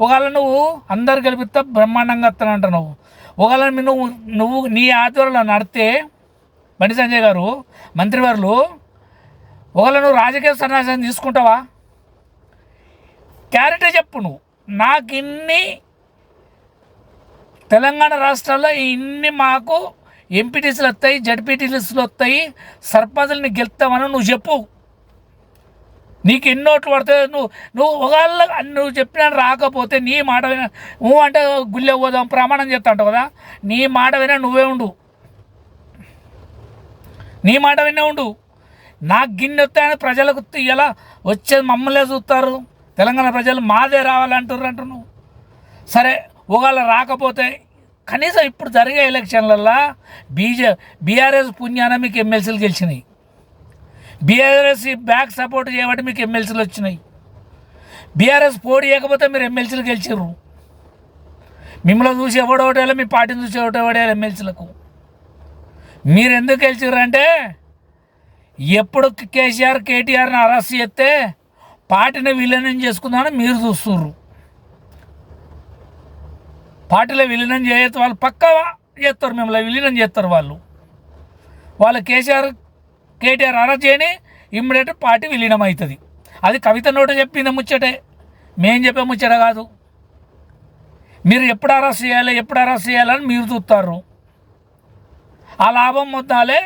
ఒకవేళ నువ్వు అందరు గెలిపిస్తే బ్రహ్మాండంగా వస్తానంట నువ్వు. ఒకవేళ నువ్వు నువ్వు నీ ఆధ్వర్యంలో నడితే బండి సంజయ్ గారు మంత్రివర్లు ఒకవేళ నువ్వు రాజకీయ సన్యాసం తీసుకుంటావా? క్యారెక్టర్ చెప్పు నువ్వు. నాకు ఇన్ని తెలంగాణ రాష్ట్రాల్లో ఇన్ని మాకు ఎంపీటీసీలు వస్తాయి జడ్పీటీసీలు వస్తాయి సర్పంచులని గెలుస్తామని నువ్వు చెప్పు. నీకు ఎన్ని ఓట్లు పడుతుంది నువ్వు నువ్వు ఒకవేళ నువ్వు చెప్పిన రాకపోతే నీ మాట విన నువ్వు అంటే గుళ్ళె పోదాం ప్రమాణం చేస్తా అంటావు కదా? నీ మాట విన నువ్వే ఉండు. నీ మాట వినే ఉండు. నాకు గిన్నె వస్తాయని ప్రజలకు ఇలా వచ్చేది మమ్మల్నే చూస్తారు. తెలంగాణ ప్రజలు మాదే రావాలంటారు అంటు నువ్వు. సరే ఒకవేళ రాకపోతే కనీసం ఇప్పుడు జరిగే ఎలక్షన్లల్లో బీజే బీఆర్ఎస్ పుణ్యాన మీకు ఎమ్మెల్సీలు గెలిచినాయి. బీఆర్ఎస్ బ్యాక్ సపోర్ట్ చేయబట్టి మీకు ఎమ్మెల్సీలు వచ్చినాయి. బీఆర్ఎస్ పోటీ చేయకపోతే మీరు ఎమ్మెల్సీలు గెలిచిర్రు. మిమ్మల్ని చూసి ఎవడోటేలా మీ పార్టీని చూసి ఎవడోటేలా ఎమ్మెల్సీలకు. మీరు ఎందుకు గెలిచిర్రు అంటే ఎప్పుడు కేసీఆర్ కేటీఆర్ని అరెస్ట్ చేస్తే పార్టీని విలీనం చేసుకుందామని మీరు చూస్తున్నారు పార్టీలో విలీనం చేయొచ్చు వాళ్ళు పక్కా చేస్తారు మిమ్మల్ని విలీనం చేస్తారు వాళ్ళు. వాళ్ళు కేసీఆర్ కేటీఆర్ అరెస్ట్ చేయని ఇమ్మీడియట్ పార్టీ విలీనం అవుతుంది అది కవిత నోట చెప్పిన ముచ్చటే. మేం చెప్పే ముచ్చట కాదు. మీరు ఎప్పుడు అరెస్ట్ చేయాలి ఎప్పుడు అరెస్ట్ చేయాలని మీరు చూస్తారు. ఆ లాభం మొత్తాలే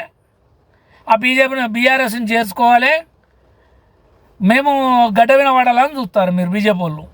ఆ బీజేపీని బీఆర్ఎస్ని చేసుకోవాలి. మేము గడ్డ వినబడాలని చూస్తారు మీరు బీజేపీ వాళ్ళు.